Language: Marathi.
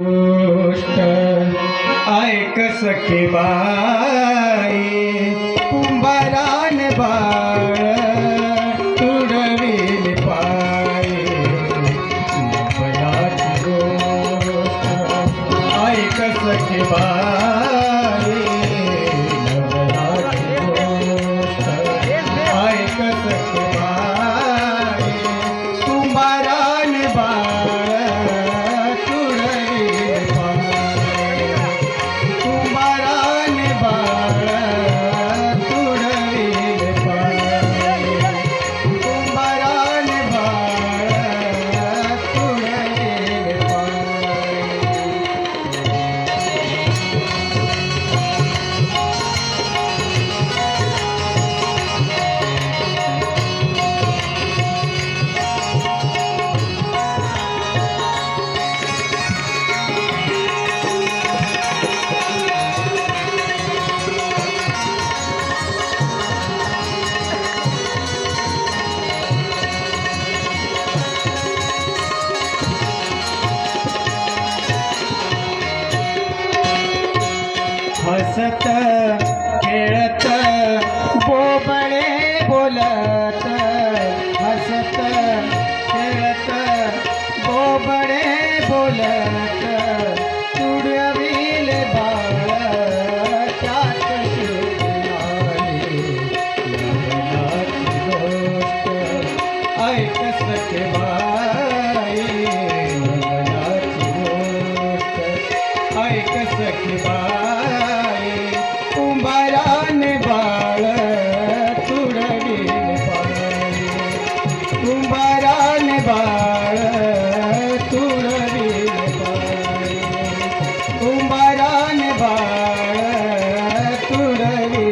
गोष्ट ऐक सखे बाई कुंभारान बाळ तुडवील पाय ऐक सखे बाई हसत खेळत बोबळे बोलत हसत खेळत बोबळे बोलत तुडवील बाळ त्यात ऐक सखे बाई ऐक सखी बाई. पान बाळ तुळवी कुंभारान बाळ तुळवी